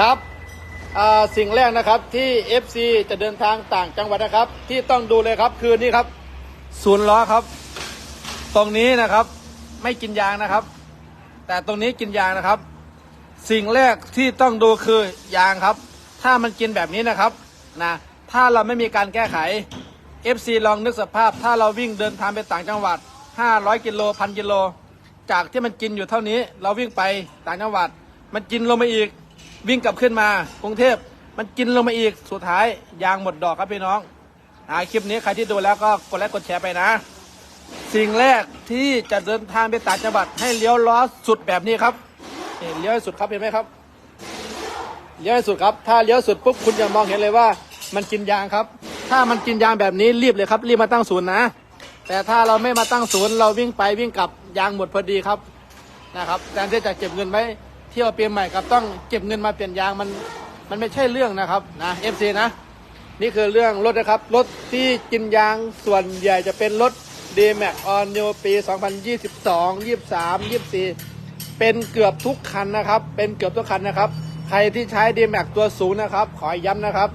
ครับสิ่งแรกนะครับที่ FC จะเดินทางต่างจังหวัดนะครับ ที่ต้องดูเลยครับคือนี่ครับ ศูนย์ล้อครับ ตรงนี้นะครับไม่กินยางนะครับ แต่ตรงนี้กินยางนะครับ สิ่งแรกที่ต้องดูคือยางครับ ถ้ามันกินแบบนี้นะครับนะถ้าเราไม่มีการแก้ไข FC ลองนึกสภาพ ถ้าเราวิ่งเดินทางไปต่างจังหวัด 500 กิโลพันกิโล จากที่มันกินอยู่เท่านี้ เราวิ่งไปต่างจังหวัด มันกินลงมาอีก วิ่งกลับขึ้นมากรุงเทพมันกินลงมาอีกสุดท้ายยางหมดดอกครับพี่น้องอ่าคลิปนี้ใครที่ดูแล้วก็กดไลค์กดแชร์ไปนะ สิ่งแรกที่จะเดินทางไปต่างจังหวัดให้เลี้ยวล้อสุดแบบนี้ครับนี่เลี้ยวให้สุดครับเห็นไหมครับ เลี้ยวให้สุดครับ ถ้าเลี้ยวสุดปุ๊บคุณจะมองเห็นเลยว่า มันกินยางครับ ถ้ามันกินยางแบบนี้รีบเลยครับรีบมาตั้งศูนย์นะ แต่ถ้าเราไม่มาตั้งศูนย์เราวิ่งไปวิ่งกลับยางหมดพอดีครับนะครับแทนที่จะเก็บเงินไว้ เที่ยวเปลี่ยนใหม่กับต้องเก็บเงินมาเปลี่ยนยางมันมันไม่ใช่เรื่องนะครับนะเอฟซีนะ นี่คือเรื่องรถนะครับรถที่กินยางส่วนใหญ่จะเป็นรถ d m a x On New ปี 2022 23 24 เป็นเกือบทุกคันนะครับ เป็นเกือบทุกคันนะครับ ใครที่ใช้ d m a x ตัวสูงนะครับ ขอย้ำนะครับ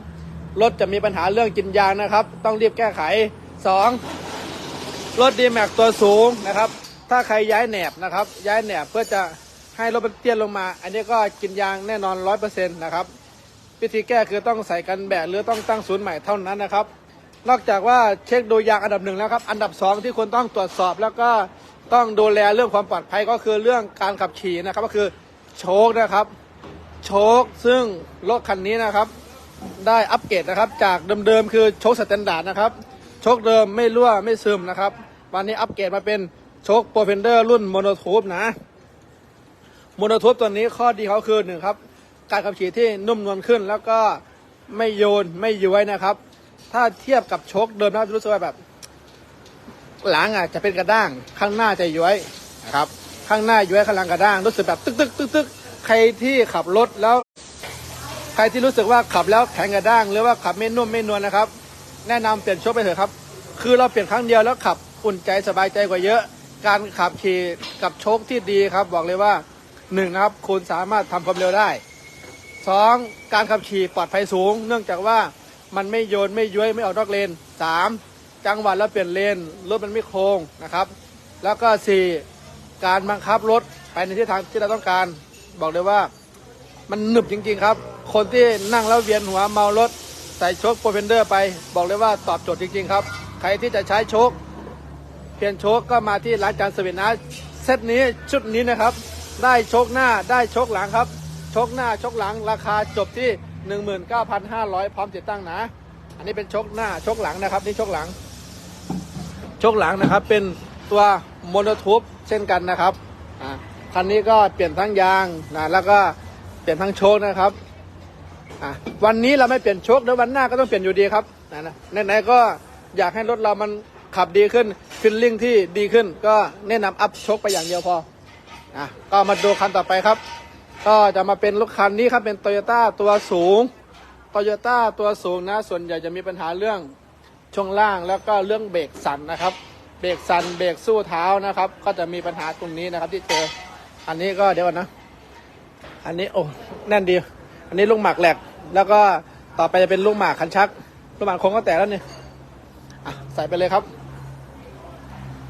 รถจะมีปัญหาเรื่องกินยางนะครับ ต้องรีบแก้ไข 2. รถ d m a x ตัวสูงนะครับ ถ้าใครย้ายแหนบนะครับ ย้ายแหนบเพื่อจะ ให้รถมันเตี้ยลงมา อันนี้ก็กินยางแน่นอน100%นะครับวิธีแก้คือต้องใส่กันแบะหรือต้องตั้งศูนย์ใหม่เท่านั้นนะครับ นอกจากว่าเช็คดูยางอันดับหนึ่งแล้วครับ อันดับสองที่ควรต้องตรวจสอบแล้วก็ต้องดูแลเรื่องความปลอดภัยก็คือเรื่องการขับขี่นะครับ ก็คือโชคนะครับ โชคซึ่งรถคันนี้นะครับ ได้อัปเกรดนะครับ จากเดิมๆคือโชคสแตนดาร์ดนะครับโชคเดิมไม่รั่วไม่ซึมนะครับ วันนี้อัปเกรดมาเป็นโชคโปรเฟนเดอร์รุ่นโมโนทูบนะ มโนทูบตัวนี้ข้อดีเขาคือหนึ่งครับ การขับขี่ที่นุ่มนวลขึ้น แล้วก็ไม่โยนไม่ย้วยนะครับ ถ้าเทียบกับโชคเดิมนะรู้สึกว่าแบบ หลังอะจะเป็นกระด้าง ข้างหน้าจะย้วยนะครับ ข้างหน้าย้วยข้างหลังกระด้าง รู้สึกแบบตึกตึกตึกตึกใครที่ขับรถแล้ว ใครที่รู้สึกว่าขับแล้วแข็งกระด้าง หรือว่าขับไม่นุ่มไม่นวลนะครับ แนะนำเปลี่ยนโชคไปเถอะครับ คือเราเปลี่ยนครั้งเดียวแล้วขับอุ่นใจสบายใจกว่าเยอะ การขับขี่กับโชคที่ดีครับ บอกเลยว่า หนึ่งนะครับคุณสามารถทำความเร็วได้สองการขับขี่ปลอดภัยสูง เนื่องจากว่ามันไม่โยนไม่ย้วยไม่ออกนอกเลนสามจังหวะแล้วเปลี่ยนเลนรถมันไม่โค้งนะครับ แล้วก็สี่การบังคับรถไปในทิศทางที่เราต้องการ บอกเลยว่ามันหนึบจริง ๆ ครับ คนที่นั่งแล้วเวียนหัวเมารถใส่โชคโปรเฟนเดอร์ไป บอกเลยว่าตอบโจทย์จริง ๆ ครับ ใครที่จะใช้โชคเปลี่ยนโชคก็มาที่ร้านจานสวิตนะเซตนี้ชุดนี้นะครับ ได้โชคหน้าได้โชคหลังครับโชคหน้าโชคหลังราคาจบที่ 19,500 พร้อมติดตั้งนะ อันนี้เป็นโชคหน้าโชคหลังนะครับ นี่โชคหลังโชคหลังนะครับ เป็นตัวโมโนทูบเช่นกันนะครับอ่าคันนี้ก็เปลี่ยนทั้งยางนะแล้วก็เปลี่ยนทั้งโชคนะครับอะวันนี้เราไม่เปลี่ยนโชคเดี๋ยววันหน้าก็ต้องเปลี่ยนอยู่ดีครับนะนะไหนๆก็อยากให้รถเรามันขับดีขึ้นฟิลลิ่งที่ดีขึ้น ก็แนะนำอัพโชคไปอย่างเดียวพอ อะก็มาดูคันต่อไปครับ ก็จะมาเป็นรถคันนี้ครับเป็นโตโยต้าตัวสูงโตโยต้าตัวสูงนะ ส่วนใหญ่จะมีปัญหาเรื่องช่วงล่างแล้วก็เรื่องเบรกสั่นนะครับ เบรกสั่นเบรกสู้เท้านะครับ ก็จะมีปัญหาตรงนี้นะครับที่เจอ อันนี้ก็เดี๋ยวก่อนนะ อันนี้โอ้แน่นดี อันนี้ลูกหมากแหลก แล้วก็ต่อไปจะเป็นลูกหมากคันชัก ลูกหมากคงก็แตกแล้วเนี่อะใส่ไปเลยครับ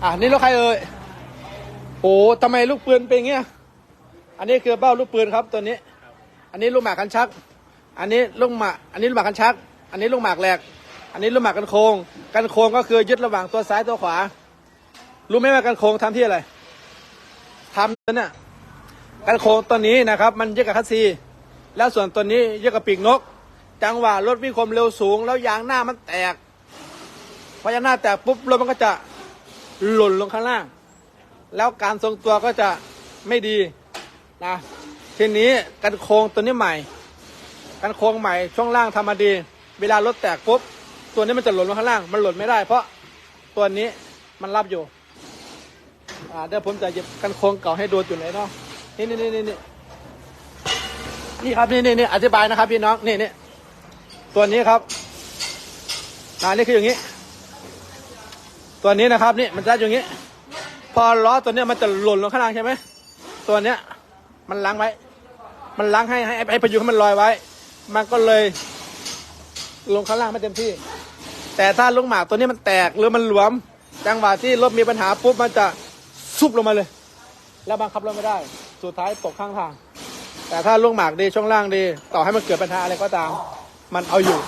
อะนี่รถใครเอ่ย โอ้ทำไมลูกปืนเป็นอย่างเงี้ย อันนี้คือเบ้าลูกปืนครับตัวนี้ อันนี้ลูกหมากคันชัก อันนี้ลูกหมาก อันนี้ลูกหมากคันชัก อันนี้ลูกหมากแหลก อันนี้ลูกหมากกันโคง กันโคงก็คือยึดระหว่างตัวซ้ายตัวขวา รู้ไหมว่ากันโคงทำที่อะไรทำนั่นน่ะกันโคงตัวนี้นะครับ มันยึดกับคัสซี แล้วส่วนตัวนี้ยึดกับปีกนก จังหวะรถวิ่งความเร็วสูง แล้วยางหน้ามันแตกพอยางหน้าแตกปุ๊บรถมันก็จะหล่นลงข้างล่าง แล้วการทรงตัวก็จะไม่ดีนะทีนี้กันโคงตัวนี้ใหม่ กันโครงใหม่ช่วงล่างทำมาดี เวลารถแตกปุ๊บตัวนี้มันจะหล่นลงข้างล่าง มันหล่นไม่ได้ เพราะตัวนี้มันรับอยู่อ่าเดี๋ยวผมจะหยิบกันโครงเก่าให้ดูอยู่ไหนเนาะนี่นี่นี่นี่นี่นี่ครับนี่นี่นี่อธิบายนะครับพี่น้องนี่นี่ตัวนี้ครับอ่านี่คืออย่างนี้ ตัวนี้นะครับนี่มันจะอย่างนี้ พอล้อตัวเนี้ยมันจะหล่นลงข้างล่างใช่ไหมตัวเนี้ย มันล้างไว้ มันล้างให้ให้ให้ให้พยุงให้มันลอยไว้ มันก็เลย ลงข้างล่างไม่เต็มที่ แต่ถ้าลูกหมากตัวนี้มันแตกหรือมันหลวม จังหวะที่รถมีปัญหาปุ๊บมันจะซุบลงมาเลย แล้วบังคับรถไม่ได้ สุดท้ายตกข้างทาง แต่ถ้าลูกหมากดีช่วงล่างดี ต่อให้มันเกิดปัญหาอะไรก็ตาม มันเอาอยู่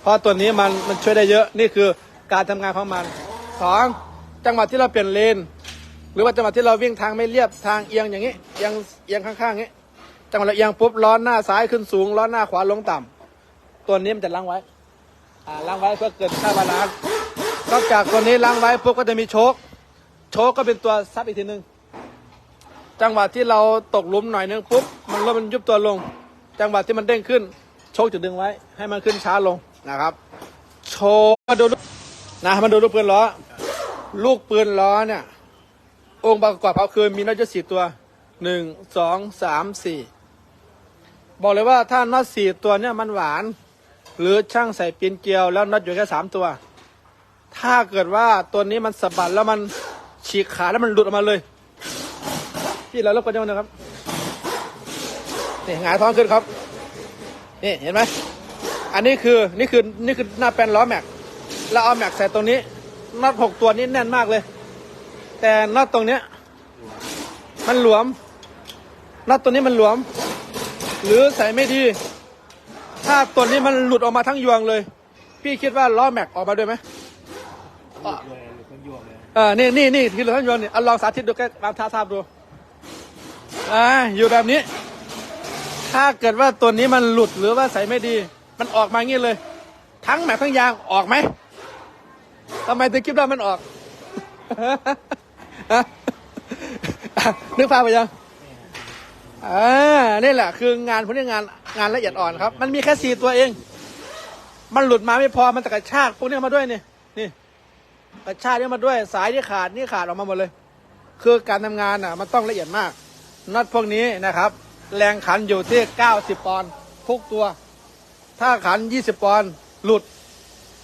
เพราะตัวนี้มันมันช่วยได้เยอะนี่คือการทำงานของมันสองจังหวะที่เราเปลี่ยนเลน หรือว่าจังหวะที่เราวิ่งทางไม่เรียบทางเอียงอย่างนี้เอียงเอียงข้างๆอย่างนี้จังหวะเราเอียงปุ๊บล้อหน้าซ้ายขึ้นสูงล้อหน้าขวาลงต่ำตัวนี้มันจะล้างไว้อ่าล้างไว้เพื่อเกิดค่าบาลานซ์นอกจากตัวนี้ล้างไว้ปุ๊บก็จะมีโชคโชคก็เป็นตัวซับอีกทีหนึ่งจังหวะที่เราตกหลุมหน่อยนึงปุ๊บมันรถมันยุบตัวลง จังหวะที่มันเด้งขึ้น โชคจะดึงไว้ ให้มันขึ้นช้าลงนะครับ โชคมาดูนะมาดูลูกปืนล้อ ลูกปืนล้อเนี่ย องค์ประกอบเขาคือมีน็อตอยู่สี่ตัวหนึ่งสองสามสี่บอกเลยว่าถ้าน็อตสี่ตัวเนี่ยมันหวาน หรือช่างใส่ปีนเกลียวแล้วน็อตอยู่แค่สามตัว ถ้าเกิดว่าตัวนี้มันสะบัดแล้วมันฉีกขาแล้วมันหลุดออกมาเลย พี่เราลบกันยังนะครับนี่หงายท้องขึ้นครับนี่เห็นไหมอันนี้คือนี่คือนี่คือหน้าแปลนล้อแม็กแล้วเอาแม็กใส่ตรงนี้น็อตหกตัวนี้แน่นมากเลย แต่น็อตตรงเนี้ย มันหลวมน็อตตัวนี้มันหลวม หรือใส่ไม่ดี ถ้าตัวนี้มันหลุดออกมาทั้งยวงเลย พี่คิดว่าล้อแม็กออกมาด้วยไหมเลยหรือคนยวงเลยเออนี่นี่นี่ที่หลุดทั้งยวงนี่เอาลองสาธิตดูแค่ลองท้าทายดูอ่าอยู่แบบนี้ ถ้าเกิดว่าตัวนี้มันหลุดหรือว่าใส่ไม่ดี มันออกมางี้เลย ทั้งแม็กทั้งยางออกไหมทำไมถึงคิดว่ามันออก นึกภาพไปยังอ่านี่แหละ คืองานพวกนี้งานงานละเอียดอ่อนครับ มันมีแค่สี่ตัวเอง มันหลุดมาไม่พอมันตะกระชากพวกนี้มาด้วยนี่นี่กระชากนี่มาด้วย สายที่ขาดนี่ขาดออกมาหมดเลย คือการทำงานอะ มันต้องละเอียดมากน็อตพวกนี้นะครับ แรงขันอยู่ที่90ปอนด์ทุกตัว ถ้าขัน20ปอนด์หลุด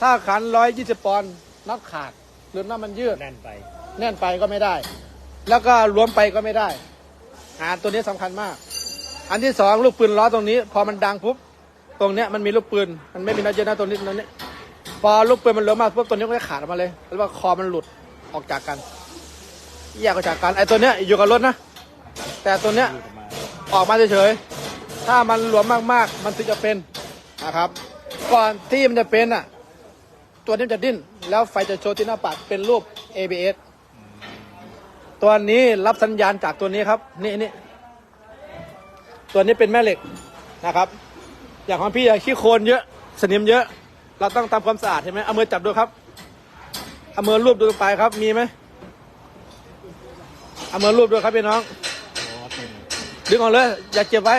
ถ้าขัน120ปอนด์น็อตขาดหรือน็อตมันยืดแน่นไป แน่นไปก็ไม่ได้ แล้วก็รวมไปก็ไม่ได้งาตัวนี้สำคัญมาก อันที่สองลูกปืนล้อตรงนี้ พอมันดังปุ๊บตรงเนี้ยมันมีลูกปืน มันไม่มีนัดเยอะนะตรงนี้ตรงนี้ พอลูกปืนมันล้มมาปุ๊บตัวนี้ก็จะขาดออกมาเลยแล้วว่าคอมันหลุดออกจากกันแยกออกจากกันไอ้ตัวเนี้ยอยู่กับรถนะ แต่ตัวเนี้ยออกมาเฉยๆถ้ามันหลวมมากๆ มันถึงจะเป็นนะครับ ก่อนที่มันจะเป็นอะตัวนี้จะดิ้น แล้วไฟจะโชว์ที่หน้าปัดเป็นรูป ABS ตัวนี้รับสัญญาณจากตัวนี้ครับ นี่นี่ตัวนี้เป็นแม่เหล็กนะครับ อย่างของพี่อะขี้โคลนเยอะสนิมเยอะ เราต้องทำความสะอาดใช่ไหมเอามือจับดูครับเอามือรูปดูตรงปลายครับมีไหมเอามือรูปดูครับพี่น้องดึงออกเลยอย่าเก็บไว้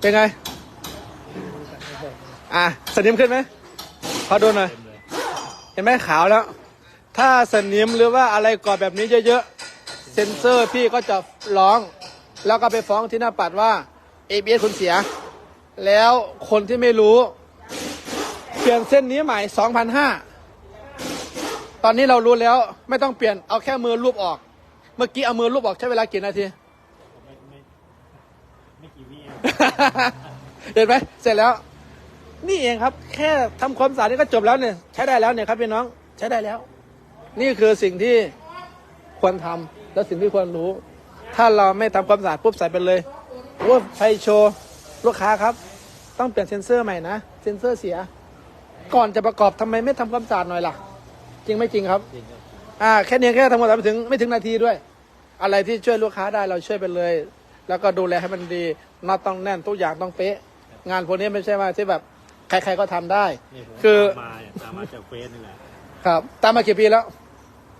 เป็นไง อะสนิมขึ้นไหมขอดูหน่อยเห็นไหมขาวแล้ว ถ้าสนิมหรือว่าอะไรเกาะแบบนี้เยอะๆ เซ็นเซอร์พี่ก็จะร้อง แล้วก็ไปฟ้องที่หน้าปัดว่า ABS คุณเสีย แล้วคนที่ไม่รู้ เปลี่ยนเส้นนี้ใหม่2,500ตอนนี้เรารู้แล้วไม่ต้องเปลี่ยนเอาแค่มือรูปออก เมื่อกี้เอามือรูปออกใช้เวลากี่นาที ไม่ไม่ไม่กี่วิเองเห็นไหมเสร็จแล้ว นี่เองครับ แค่ทำความสะอาดนี่ก็จบแล้วเนี่ย ใช้ได้แล้วเนี่ยครับพี่น้อง ใช้ได้แล้ว นี่คือสิ่งที่ควรทำและสิ่งที่ควรรู้ ถ้าเราไม่ทำความสะอาดปุ๊บใส่ไปเลยว่าไฟโชว์ลูกค้าครับ ต้องเปลี่ยนเซ็นเซอร์ใหม่นะเซ็นเซอร์เสีย ก่อนจะประกอบทำไมไม่ทำความสะอาดหน่อยล่ะ จริงไม่จริงครับจริงครับอ่าแค่นี้แค่ทำความสะอาดไม่ถึงไม่ถึงนาทีด้วย อะไรที่ช่วยลูกค้าได้เราช่วยไปเลย แล้วก็ดูแลให้มันดีน็อตต้องแน่นทุกอย่างต้องเป๊ะ งานพวกนี้ไม่ใช่ว่าที่แบบใครๆก็ทำได้นี่ผมคือตามมาเนี่ยตามมาจากเฟซนี่แหละ ครับ ตามมากี่ปีแล้ว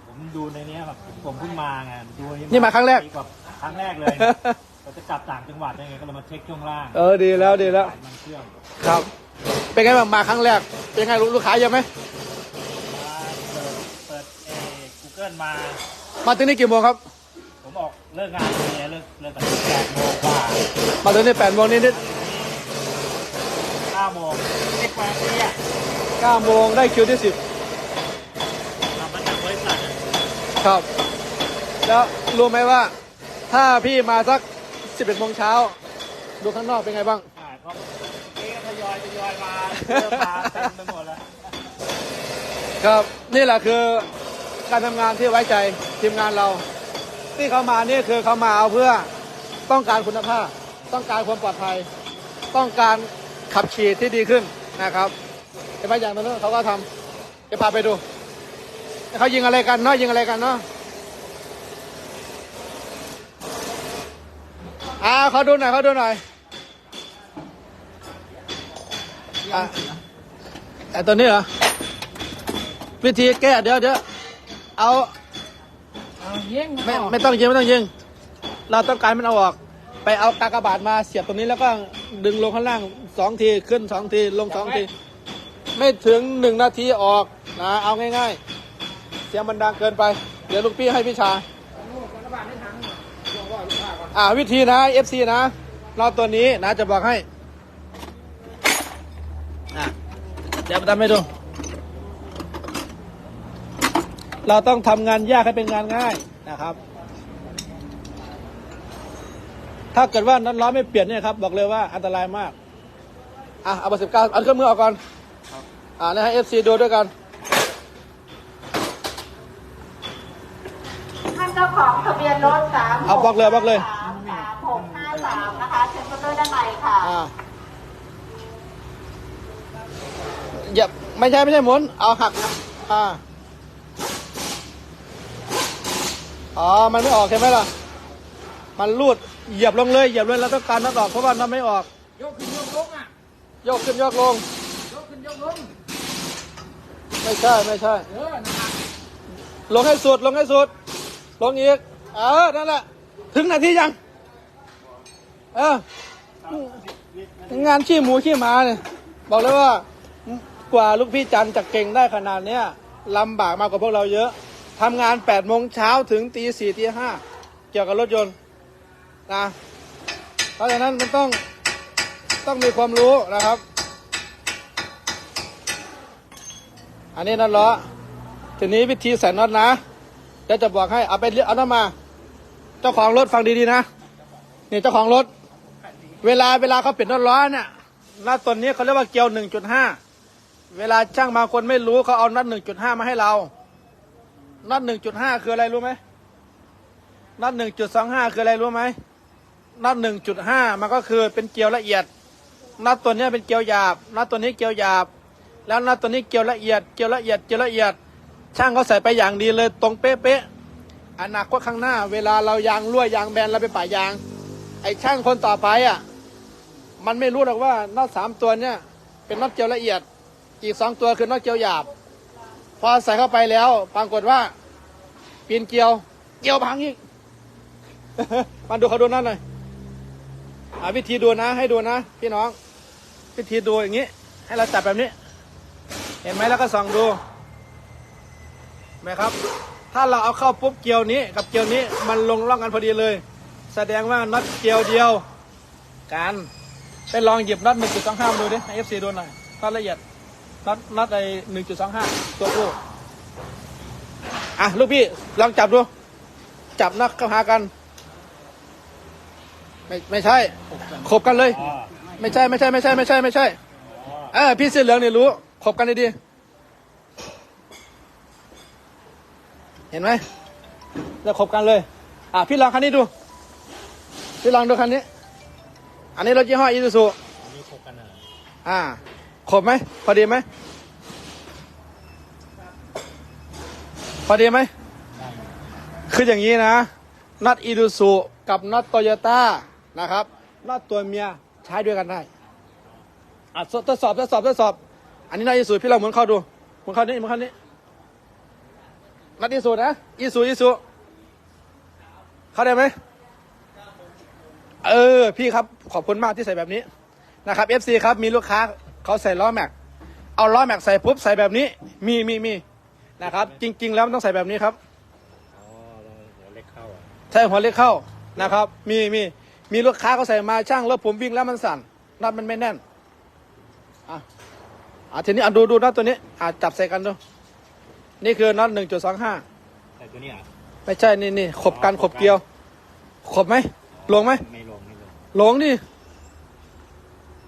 ผมดูในเนี้ยแบบผมเพิ่งมาไงดูนี่มาครั้งแรกปีว่าครั้งแรกเลยเราจะจับต่างจังหวัดยังไงก็เลยมาเช็คช่วงล่างเออดีแล้วดีแล้วสายมันเครื่องครับ เป็นไงบ้างมาครั้งแรก เป็นไงลูกค้าเยอะไหมมาเปิดเปิดเอกูเกิลมา มาถึงนี่กี่โมงครับ ผมออกเลิกงานเลยเลิกเลิกตั้งแต่แปดโมงกว่ามาถึงนี่แปดโมงนิดเก้าโมงเช็คมาเนี่ยๆเก้าโมงได้คิวที่สิบ ทำมาจากบริษัทอะ ครับ แล้วรู้ไหมว่า ถ้าพี่มาสัก 11โมงเช้า ดูข้างนอกเป็นไงบ้างอ่าก็เอ๊ะทยอยทยอยมาเริ่มมาเต็มไปหมดแล้วครับนี่แหละคือการทำงานที่ไว้ใจทีมงานเรา ที่เขามานี่คือเขามาเอาเพื่อต้องการคุณภาพ ต้องการความปลอดภัย ต้องการขับขี่ที่ดีขึ้นนะครับเห็นไหมอย่างนั้นเขาก็ทำจะพาไปดู เขายิงอะไรกันเนาะยิงอะไรกันเนาะอ่าเขาดูหน่อยเขาดูหน่อยอะไอตัวนี้เหรอวิธีแก้เดี๋ยวเดี๋ยวเอาไม่ไม่ต้องยิงไม่ต้องยิง เราต้องการมันเอาออก ไปเอากากบาทมาเสียบตรงนี้แล้วก็ดึงลงข้างล่างสองทีขึ้นสองทีลงสองที ไม่ถึงหนึ่งนาทีออกนะเอาง่าย ๆ เสียงมันดังเกินไป เดี๋ยวลูกพี่ให้พี่ชาอ่าวิธีนะ FC นะเราตัวนี้นะจะบอกให้อะเดี๋ยวมาทำให้ดู เราต้องทำงานยากให้เป็นงานง่ายนะครับ ถ้าเกิดว่านั้นล้อไม่เปลี่ยนเนี่ยครับ บอกเลยว่าอันตรายมาก อะเอาเบอร์สิบเก้าเอาเครื่องมือออกก่อน อ่าแล้วให้เอฟซีดูด้วยกัน ท่านเจ้าของทะเบียน รถสามเอาบล็อกเลยบล็อกเลย สามสามหกห้าสามนะคะเชิญเข้าด้วยด้านในค่ะอ่าอย่าไม่ใช่ไม่ใช่หมุน เอาหักอ่าอ๋อ มันไม่ออกใช่ไหมล่ะ มันรูดเหยียบลงเลยเหยียบเลยแล้วต้องการนัดออกเพราะว่านัดไม่ออก ยกขึ้นยกลงอะโยกขึ้นโยกลง ยกขึ้นยกลงไม่ใช่ไม่ใช่ เออนะครับลงให้สุดลงให้สุด ลงอีก เออ นั่นแหละ ถึงนาทียัง เออ งานขี้หมูขี้หมาเนี่ย บอกเลยว่า กว่าลูกพี่จันจะเก่งได้ขนาดเนี้ยลำบากมากกว่าพวกเราเยอะ ทำงาน8ปดโมงเช้าถึงตีสี่ตีห้า เกี่ยวกับรถยนต์นะ เพราะฉะนั้นมันต้องต้องมีความรู้นะครับ อันนี้น็อตล้อทีนี้วิธีใส่น็อตนะ ดี๋ยวจะบอกให้เอาไปเลือกเอาน็อตมา เจ้าของรถฟังดีๆนะนี่เจ้าของรถ เวลาเวลาเขาเปลี่ยนน็อตล้อเนี่ยน็อตตัวนี้เขาเรียกว่าเกลียว1.5เวลาช่างบางคนไม่รู้เขาเอาน็อต1.5มาให้เราน็อต1.5คืออะไรรู้ไหมน็อต1.25คืออะไรรู้ไหมน็อต1.5มันก็คือเป็นเกลียวละเอียดน็อตตัวนี้เป็นเกลียวหยาบน็อตตัวนี้เกลียวหยาบ แล้วน็อตตัวนี้เกลียวละเอียดเกลียวละเอียดเกลียวละเอียด ช่างเขาใส่ไปอย่างดีเลยตรงเป๊ะๆอนาคตข้างหน้า เวลาเรายางรั่วยางแบนเราไปป่ายาง ไอ้ช่างคนต่อไปอะ มันไม่รู้หรอกว่าน็อตสามตัวเนี่ย เป็นน็อตเกลียวละเอียด อีกสองตัวคือน็อตเกลียวหยาบ พอใส่เข้าไปแล้วปรากฏว่าปีนเกลียว เกลียวพังอีกมาดูเขาดูนั่นหน่อยอาวิธีดูนะ ให้ดูนะ พี่น้อง วิธีดูอย่างนี้ ให้เราจับแบบนี้ เห็นไหมแล้วก็ส่องดู ไหมครับ ถ้าเราเอาเข้าปุ๊บเกลียวนี้กับเกลียวนี้มันลงร่องกันพอดีเลย แสดงว่าน็อตเกลียวเดียวกันไปลองหยิบน็อตหนึ่งจุดสองห้าดูดิให้เอฟซีดูหน่อยน็อตละเอียดน็อตน็อตไอหนึ่งจุดสองห้าตัวผู้อะลูกพี่ลองจับดู จับน็อตเข้าหากัน ไม่ไม่ใช่ขบกันเลย ไม่ใช่ไม่ใช่ไม่ใช่ไม่ใช่ไม่ใช่เออพี่เสื้อเหลืองเนี่ยรู้ขบกันดีๆ เห็นไหมแล้วขบกันเลย อะพี่ลองคันนี้ดู พี่ลองดูคันนี้ อันนี้รถยี่ห้ออีซูซูอันนี้คบกันนะอ่าขบไหมพอดีไหมพอดีไหมคืออย่างนี้นะน็อตอีซูซูกับน็อตโตโยต้านะครับน็อตตัวเมียใช้ด้วยกันได้อะทดสอบทดสอบทดสอบ อันนี้น็อตอีซูพี่เราหมุนเข้าดูหมุนเข้านี่หมุนเข้านี่ น็อตอีซูนะอีซูอีซูเข้าได้ไหมเออ พี่ครับขอบคุณมากที่ใส่แบบนี้นะครับ FC ครับมีลูกค้าเขาใส่ล้อแม็กเอาล้อแม็กใส่ปุ๊บใส่แบบนี้ มีมีมีนะครับ จริง ๆ แล้วมันต้องใส่แบบนี้ครับอ๋อเราหัวเล็กเข้าอะใช่หัวเล็กเข้านะครับ มีมีมีลูกค้าเขาใส่มาช่างแล้วผมวิ่งแล้วมันสั่นน็อตมันไม่แน่นอะอะทีนี้อะดูดูน็อตตัวนี้อะจับใส่กันดู นี่คือน็อตหนึ่งจุดสองห้าแต่ตัวเนี้อะไม่ใช่นี่นี่ขบกันขบเกลียว ขบไหมลงไหมไม่ลงไม่ลงหลงดิ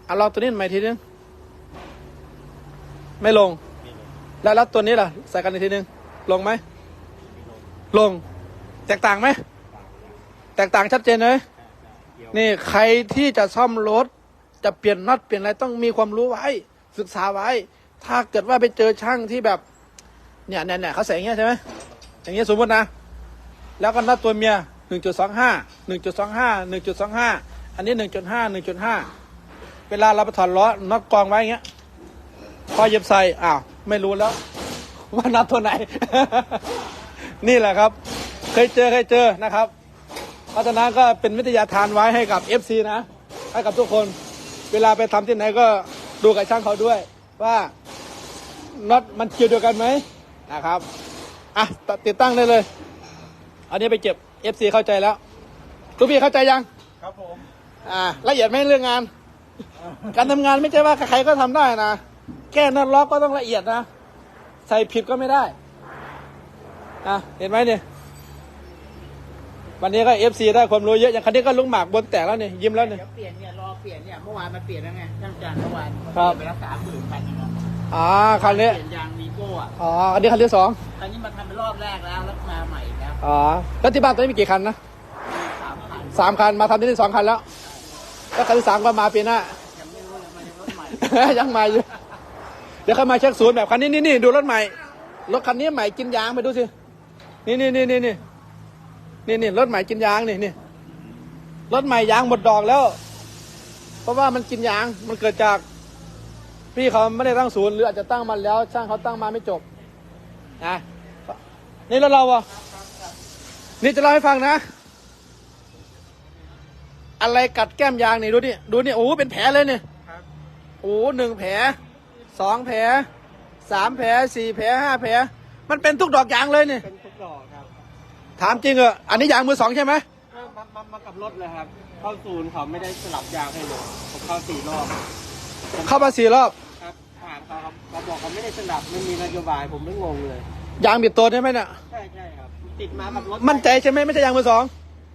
เอาลองตัวนี้ใหม่ทีนึงไม่ลงนี่เลยแล้วแล้วตัวนี้ล่ะ ใส่กันอีกทีนึงลงไหมลง แตกต่างไหมแตกต่างชัดเจนเลยเกี่ยวนี่ใครที่จะซ่อมรถ จะเปลี่ยนน็อตเปลี่ยนอะไรต้องมีความรู้ไว้ ศึกษาไว้ ถ้าเกิดว่าไปเจอช่างที่แบบ เนี่ยเนี่ยเนี่ยเขาใส่อย่างเงี้ยใช่ไหมอย่างเงี้ยสมมตินะ แล้วก็น็อตตัวเมียหนึ่งจุดสองห้าหนึ่งจุดสองห้าหนึ่งจุดสองห้าอันนี้หนึ่งจุดห้าหนึ่งจุดห้าเวลาเราไปถอดล้อน็อตกองไว้อย่างเงี้ย พอเย็บใส่อ้าวไม่รู้แล้ว ว่าน็อตตัวไหน นี่แหละครับ เคยเจอเคยเจอนะครับเพราะฉะนั้นก็เป็นวิทยาทานไว้ให้กับ FC นะ ให้กับทุกคน เวลาไปทำที่ไหนก็ดูกับช่างเขาด้วย ว่าน็อตมันเกี่ยวเดียวกันไหม นะครับอะตติดตั้งได้เลย อันนี้ไปเก็บ FC เข้าใจแล้วทุกพี่เข้าใจยัง ครับผม อ่าละเอียดไหมเรื่องงาน การทำงานไม่ใช่ว่าใครๆก็ทำได้นะ แก้น็อตล็อกก็ต้องละเอียดนะ ใส่ผิดก็ไม่ได้ อะ เห็นไหมเนี่ย วันนี้ก็เอฟซีได้ความรู้เยอะ อย่างคันนี้ก็ลุงหมากบนแตกแล้วเนี่ยยิ้มแล้วเนี่ยเดี๋ยวเปลี่ยนเนี่ยรอเปลี่ยนเนี่ยเมื่อวานมันเปลี่ยนแล้วไงช่างจานเมื่อวานครับเปลี่ยนไปแล้วสามหมื่นคันนึงอะ อ๋อคันนี้เปลี่ยนยางวีโก้อะอ๋ออันนี้คันที่สองคันนี้มาทำเป็นรอบแรกแล้วแล้วมาใหม่อีกแล้วอ๋อแล้วที่บ้านตอนนี้มีกี่คันนะสามคันสามคันมาทำที่นี่สองคันแล้วแล้วคันที่สามก็มาปีหน้ายังไม่รู้เลยมันยังรถใหม่ยังมาอยู่เดี๋ยวค่อยมาเช็คศูนย์แบบคันนี้นี่นี่ดูรถใหม่รถคันนี้ใหม่กินยางไปดูสินี่นี่นี่นี่นี่นี่นี่รถใหม่กินยางนี่นี่รถใหม่ยางหมดดอกแล้ว เพราะว่ามันกินยางมันเกิดจาก พี่เขาไม่ได้ตั้งศูนย์หรืออาจจะตั้งมาแล้ว ช่างเขาตั้งมาไม่จบนะนี่รถเราอะนี่จะเล่าให้ฟังนะ อะไรกัดแก้มยางนี่ดูนี่ดูนี่โอ้โหเป็นแผลเลยเนี่ยโอ้หนึ่งแผลสองแผลสามแผลสี่แผลห้าแผลมันเป็นทุกดอกยางเลยเนี่ยเป็นทุกดอกครับถามจริงเหรออันนี้ยางมือสองใช่ไหมมามามากับรถเลยครับ เข้าศูนย์เขาไม่ได้สลับยางให้เลยผมเข้าสี่รอบ เข้ามาสี่รอบครับถามเขาครับเขาบอกเขาไม่ได้สลับไม่มีนโยบายผมไม่งงเลย ยางบิดตัวใช่ไหมเนี่ยใช่ใช่ครับ ติดมากับรถมั่นใจใช่ไหมไม่ใช่ยางมือสอง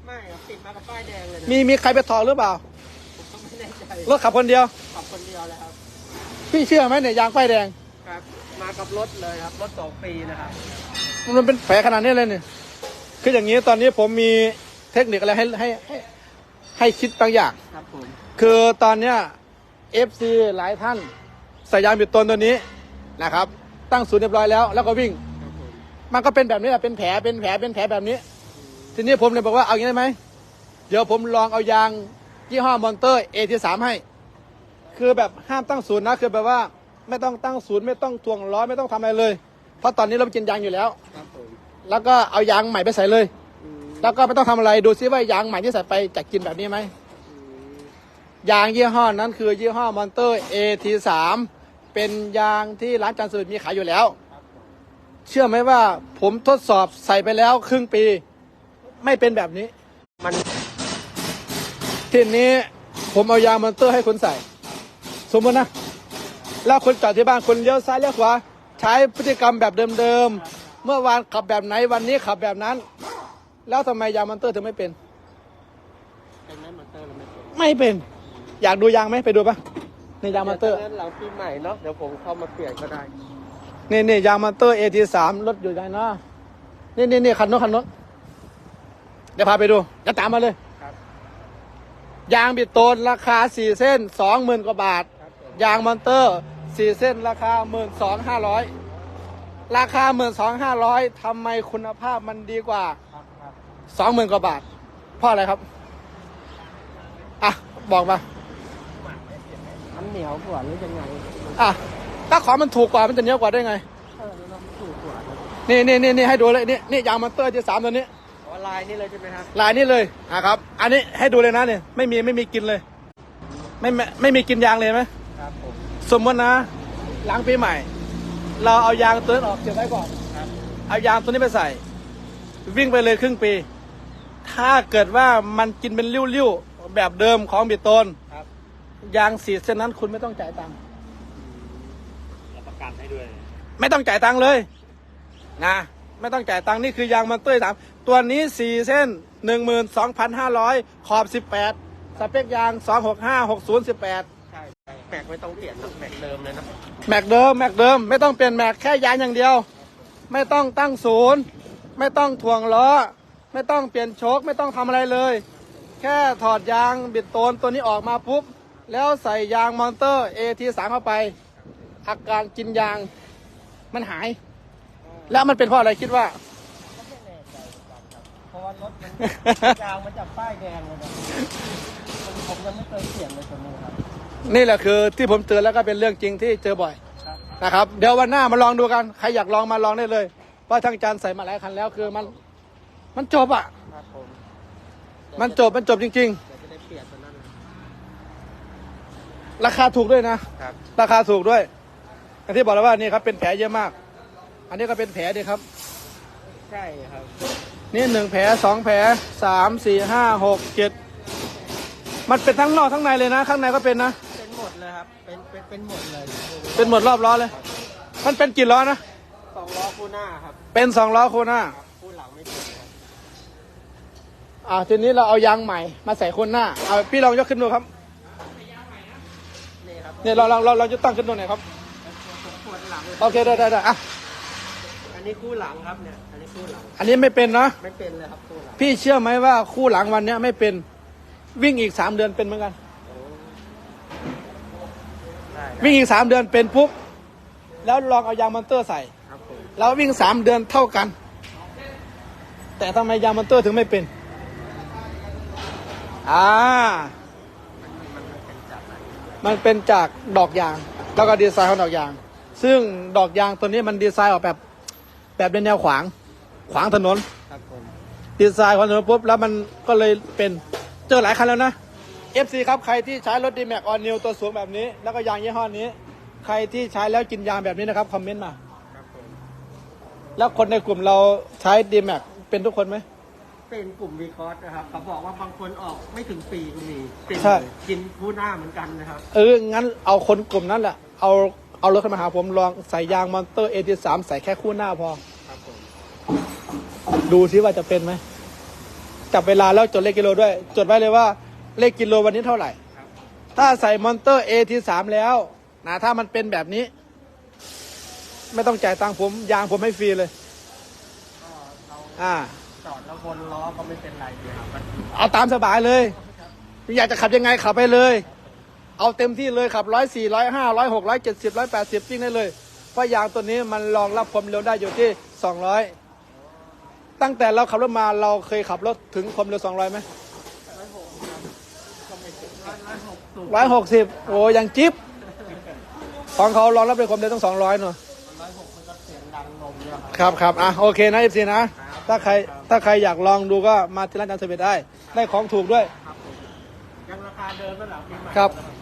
ไม่ครับติดมากับป้ายแดงเลยนะมีมีใครไปถอดหรือเปล่าผมก็ไม่แน่ใจรถขับคนเดียว ขับคนเดียวเลยครับพี่เชื่อไหมเนี่ยยางไฟแดงครับ มากับรถเลยครับรถสองปีนะครับมันเป็นแผลขนาดนี้เลยเนี่ยคืออย่างนี้ตอนนี้ผมมีเทคนิคอะไรให้ให้ให้ให้คิดบางอย่างครับผมคือตอนเนี้ย FC หลายท่านใส่ยางบิดตัวตัวนี้นะครับ ตั้งศูนย์เรียบร้อยแล้ว แล้วก็วิ่ง ครับผมมันก็เป็นแบบนี้แหละเป็นแผลเป็นแผลเป็นแผลแบบนี้ ทีนี้ผมเลยบอกว่าเอาอย่างนี้ได้ไหมเดี๋ยวผมลองเอายางยี่ห้อมอนเตอร์เอทีสามให้ คือแบบห้ามตั้งศูนย์นะคือแบบว่าไม่ต้องตั้งศูนย์ไม่ต้องทวงล้อไม่ต้องทำอะไรเลย เพราะตอนนี้เรากินยางอยู่แล้ว ครับผมแล้วก็เอายางใหม่ไปใส่เลย อืมแล้วก็ไม่ต้องทำอะไรดูซิว่ายางใหม่ที่ใส่ไปจะกินแบบนี้ไหมอืม ยางยี่ห้อนั้นคือยี่ห้อมอนเตอร์เอทีสามเป็นยางที่ร้านจานสูตรมีขายอยู่แล้วครับผมเชื่อไหมว่าผมทดสอบใส่ไปแล้วครึ่งปี ไม่เป็นแบบนี้ มันทีนี้ผมเอายางมอนเตอร์ให้คุณใส่ สมมตินะ แล้วคุณจอดที่บ้านคุณเลี้ยวซ้ายเลี้ยวขวาใช้พฤติกรรมแบบเดิมๆ เมื่อวานขับแบบไหนวันนี้ขับแบบนั้น แล้วทำไมยางมอนเตอร์ถึงไม่เป็น เป็นไหมมอเตอร์เราไม่เป็น ไม่เป็น อยากดูยางไหมไปดูปะนี่ยางมอนเตอร์ดี๋ยวหลังปีใหม่เนาะเดี๋ยวผมเข้ามาเปลี่ยนก็ได้นี่นี่ยางมอนเตอร์เอทีสามรถอยู่ไหนเนาะนี่นี่นี่คันโน้นคันโน้นเดี๋ยวพาไปดูเดี๋ยวตามมาเลย ครับ ยางบิดโตนราคาสี่เส้นสองหมื่นกว่าบาท ครับผมยางมอนเตอร์สี่เส้นราคาหมื่นสองห้าร้อยราคาหมื่นสองห้าร้อยทำไมคุณภาพมันดีกว่าครับครับสองหมื่นกว่าบาท เพราะอะไรครับ อะ บอกมา มันเหนียวกว่าหรือยังไงอะถ้าของมันถูกกว่ามันจะเหนียวกว่าได้ไงเออมันถูกกว่าครับนี่นี่นี่นี่ให้ดูเลยนี่นี่ยางมอนเตอร์ที่สามตัวนี้อ๋อลายนี่เลยใช่ไหมครับลายนี้เลยอะครับ อันนี้ให้ดูเลยนะเนี่ยไม่มีไม่มีกินเลย ไม่ไม่ไม่มีกินยางเลยไหมครับผมสมมตินะหลังปีใหม่ เราเอายางตัวนั้นออกเก็บไว้ก่อนครับเอายางตัวนี้ไปใส่ วิ่งไปเลยครึ่งปี ถ้าเกิดว่ามันกินเป็นริ้วๆแบบเดิมของบิดโตนครับ ยางสีเส้นนั้นคุณไม่ต้องจ่ายตังค์รับประกันให้ด้วยไม่ต้องจ่ายตังค์เลยนะไม่ต้องจ่ายตังค์นี่คือยางมันเตอร์สามตัวนี้สี่เส้นหนึ่งหมื่นสองพันห้าร้อยขอบสิบแปดสเปคยาง265 60 18ใช่ใช่แม็กไม่ต้องเปลี่ยนครับแม็กเดิมเลยนะแม็กเดิมแม็กเดิม ไม่ต้องเปลี่ยนแม็กแค่ยางอย่างเดียว ไม่ต้องตั้งศูนย์ไม่ต้องถ่วงล้อ ไม่ต้องเปลี่ยนโชคไม่ต้องทำอะไรเลย แค่ถอดยางบิดโตนตัวนี้ออกมาปุ๊บ แล้วใส่ยางมอนเตอร์ AT3 เข้าไป อาการกินยางมันหาย แล้วมันเป็นเพราะอะไรคิดว่า เพราะว่ารถมันยางมันจากป้ายแดงเลยนะผมยังไม่เคยเปลี่ยนเลยตัวนี้ครับ นี่แหละคือที่ผมเตือนแล้วก็เป็นเรื่องจริงที่เจอบ่อยครับนะครับ เดี๋ยววันหน้ามาลองดูกัน ใครอยากลองมาลองได้เลยเพราะทางจานใส่มาหลายคันแล้วคือมัน มันจบอะครับผมมันจบมันจบจริงเดี๋ยวจะได้เปลี่ยนตัวนั้นนะ ๆ ราคาถูกด้วยนะ ครับ ราคาถูกด้วยอย่างที่บอกแล้วว่านี่ครับเป็นแผลเยอะมาก อันนี้ก็เป็นแผลดีครับ ใช่ครับ นี่หนึ่งแผลสองแผลสามสี่ห้าหกเจ็ดมันเป็นทั้งนอกทั้งในเลยนะ ข้างในก็เป็นนะเป็นหมดเลยครับ เป็นเป็นเป็นหมดเลยเป็นหมดรอบล้อเลย มันเป็นกี่ล้อนะสองล้อคู่หน้าครับ เป็นสองล้อโคหน้าครับคู่หลังไม่เป็นครับอ่าทีนี้เราเอายางใหม่มาใส่โคนหน้าเอาพี่ลองยกขึ้นดูครับนี่ครับ เนี่ยเราเราเราเราจะตั้งขึ้นดูหน่อยครับปวดหลังโอเคได้ได้ได้อะอันนี้คู่หลังครับเนี่ยอันนี้คู่หลังอันนี้ไม่เป็นนะไม่เป็นเลยครับคู่หลังพี่เชื่อไหมว่าคู่หลังวันเนี้ยไม่เป็นวิ่งอีกสามเดือนเป็นเหมือนกัน ได้วิ่งอีกสามเดือนเป็นปุ๊บแล้วลองเอายางมอนเตอร์ใส่ ครับผมแล้ววิ่งสามเดือนเท่ากัน แต่ทำไมยางมอนเตอร์ถึงไม่เป็น อ่า มันเป็นจากดอกยาง แล้วก็ดีไซน์ของดอกยาง ซึ่งดอกยางตัวนี้มันดีไซน์ออกแบบแบบในแนวขวาง ขวางถนนครับผมดีไซน์ของถนนปุ๊บแล้วมันก็เลยเป็นเจอหลายคันแล้วนะ FC ครับใครที่ใช้รถดีแม็กออนนิวตัวสูงแบบนี้ แล้วก็ยางยี่ห้อนี้ ใครที่ใช้แล้วกินยางแบบนี้นะครับคอมเมนต์มาครับผมแล้วคนในกลุ่มเราใช้ดีแม็กเป็นทุกคนไหม เป็นกลุ่มวีคอร์สนะครับเขาบอกว่าบางคนออกไม่ถึงปีก็มีเป็นใช่เลยกินคู่หน้าเหมือนกันนะครับ เออ งั้นเอาคนกลุ่มนั้นแหละ เอาเอารถเข้ามาหาผมลองใส่ยางมอนเตอร์เอทีสามใส่แค่คู่หน้าพอ ครับผมดูซิว่าจะเป็นไหม จับเวลาแล้วจดเลขกิโลด้วย จดไว้เลยว่าเลขกิโลวันนี้เท่าไหร่ ครับถ้าใส่มอนเตอร์ AT3 แล้วนะถ้ามันเป็นแบบนี้ ไม่ต้องจ่ายตังค์ผม ยางผมให้ฟรีเลย ก็เราอ่า จอดแล้ววนล้อก็ไม่เป็นไรเลยครับมันเอาตามสบายเลยอยากจะขับยังไงขับไปเลย เอาเต็มที่เลยขับร้อยสี่ร้อยห้าร้อยหกร้อยเจ็ดสิบร้อยแปดสิบวิ่งได้เลย เพราะยางตัวนี้มันรองรับความเร็วได้อยู่ที่สองร้อยตั้งแต่เราขับรถมาเราเคยขับรถถึงความเร็วสองร้อยไหมร้อยหกสิบโอ้ยังจิ๊บของเขารองรับด้วยความเร็วต้องสองร้อยเนอะร้อยหกมันก็เสียงดังนมเนี่ยครับครับครับอะโอเคนะเอฟซีนะ ถ้าใครถ้าใครอยากลองดูก็มาที่ร้านจานเสเบ็ดได้ ได้ของถูกด้วย ยังราคาเดิมนั่นแหละปีใหม่ ครับ